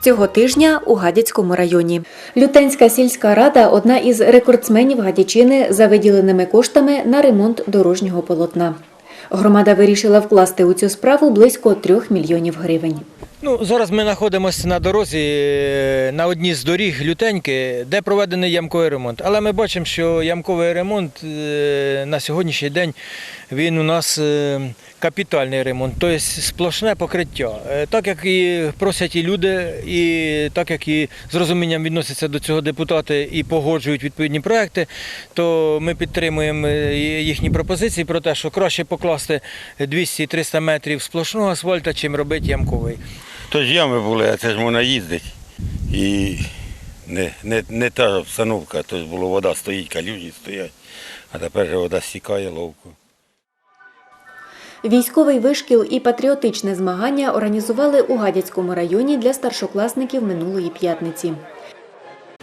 Цього тижня у Гадяцькому районі. Лютенська сільська рада одна із рекордсменів Гадячини за виділеними коштами на ремонт дорожнього полотна. Громада вирішила вкласти у цю справу близько трьох мільйонів гривень. Ну, зараз ми знаходимося на дорозі е, на одній з доріг Лютеньки, де проведений ямковий ремонт. Але ми бачимо, що ямковий ремонт е, на сьогоднішній день він у нас е, капітальний ремонт, тобто сплошне покриття. Е, Так як і просять і люди, і так як і з розумінням відносяться до цього депутати і погоджують відповідні проекти, то ми підтримуємо е, їхні пропозиції про те, що краще покласти 200-300 метрів сплошного асфальта, чим робити ямковий. То ж ями були, а це ж можна їздити. І не, не, не та обстановка, то ж було вода стоїть, калюжі стоять, а тепер же вода стікає ловко. Військовий вишкіл і патріотичне змагання організували у Гадяцькому районі для старшокласників минулої п'ятниці.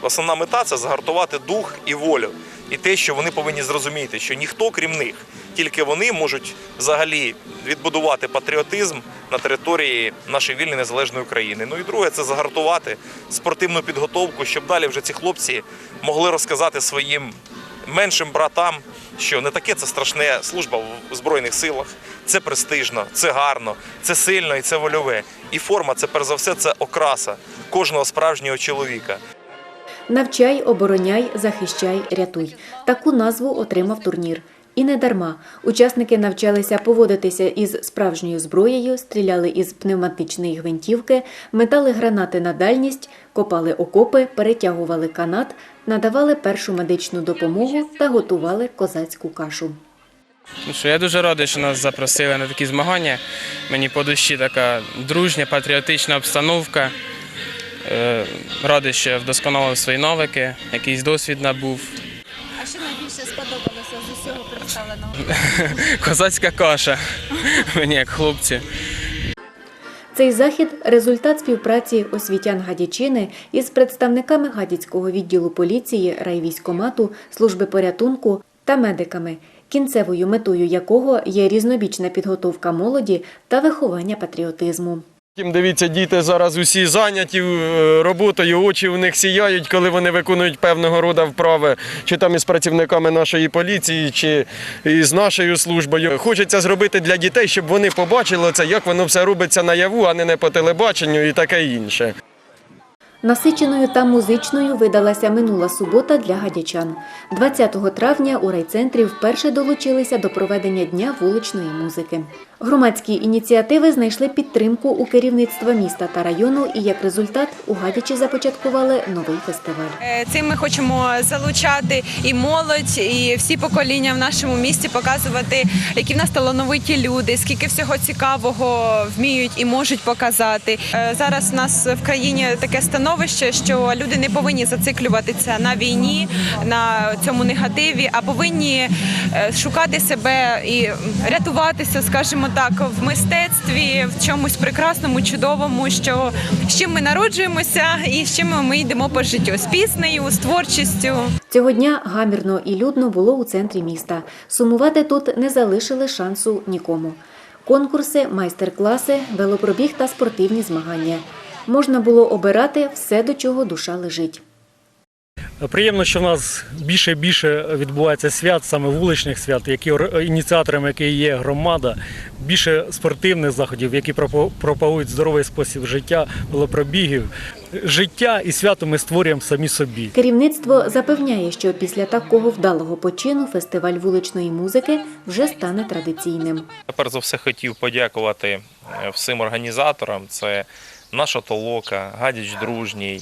Основна мета це загартувати дух і волю. І те, що вони повинні зрозуміти, що ніхто крім них, тільки вони можуть взагалі відбудувати патріотизм на території нашої вільної незалежної України. Ну і друге, це загартувати спортивну підготовку, щоб далі вже ці хлопці могли розказати своїм меншим братам, що не таке це страшне служба в збройних силах. Це престижно, це гарно, це сильно і це вольове. І форма це перш за все це окраса кожного справжнього чоловіка. Навчай, обороняй, захищай, рятуй. Таку назву отримав турнір. І не дарма. Учасники навчалися поводитися із справжньою зброєю, стріляли із пневматичної гвинтівки, метали гранати на дальність, копали окопи, перетягували канат, надавали першу медичну допомогу та готували козацьку кашу. Ну що, я дуже радий, що нас запросили на такі змагання. Мені по душі така дружня, патріотична обстановка. Е, Радий, що я вдосконалив свої навики, якийсь досвід набув. Представленого? Козацька каша. Мені як хлопці. Цей захід результат співпраці освітян Гадячини із представниками Гадяцького відділу поліції, райвійськомату, служби порятунку та медиками, кінцевою метою якого є різнобічна підготовка молоді та виховання патріотизму. Втім, Дивіться, діти зараз усі зайняті е, роботою, очі у них сіяють, коли вони виконують певного роду вправи, чи там із працівниками нашої поліції, чи із нашою службою. Хочеться зробити для дітей, щоб вони побачили це, як воно все робиться наяву, а не по телебаченню і таке інше. Насиченою та музичною видалася минула субота для гадячан. 20 травня у райцентрі вперше долучилися до проведення Дня вуличної музики. Громадські ініціативи знайшли підтримку у керівництва міста та району, і як результат у Гадячі започаткували новий фестиваль. Е, Цим ми хочемо залучати і молодь, і всі покоління в нашому місті показувати, які в нас талановиті люди, скільки всього цікавого вміють і можуть показати. Е, Зараз в нас в країні таке становище, що люди не повинні зациклюватися на війні, на цьому негативі, а повинні е, шукати себе і рятуватися, скажімо так, в мистецтві, в чомусь прекрасному, чудовому, що з чим ми народжуємося і з чим ми йдемо по життю з піснею, з творчістю. Цього дня гамірно і людно було у центрі міста. Сумувати тут не залишили шансу нікому. Конкурси, майстер-класи, велопробіг та спортивні змагання. Можна було обирати все, до чого душа лежить. Приємно, що в нас більше і більше відбувається свят, саме вуличних свят, які ор- ініціаторами яких є громада, більше спортивних заходів, які пропагують здоровий спосіб життя, велопробігів. Життя і свято ми створюємо самі собі. Керівництво запевняє, що після такого вдалого почину фестиваль вуличної музики вже стане традиційним. Я перш за все хотів подякувати е, всім організаторам. Це наша толока, гадяч дружній,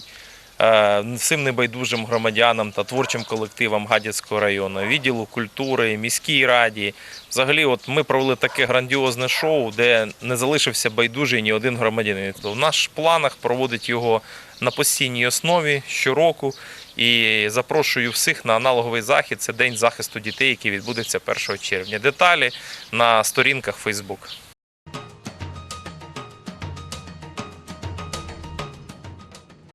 е, всім небайдужим громадянам та творчим колективам Гадяцького району, відділу культури, міській раді. Взагалі, от ми провели таке грандіозне шоу, де не залишився байдужий ні один громадянин. Тобто в наших планах проводить його на постійній основі щороку. І запрошую всіх на аналоговий захід. Це День захисту дітей, який відбудеться 1 червня. Деталі на сторінках Facebook.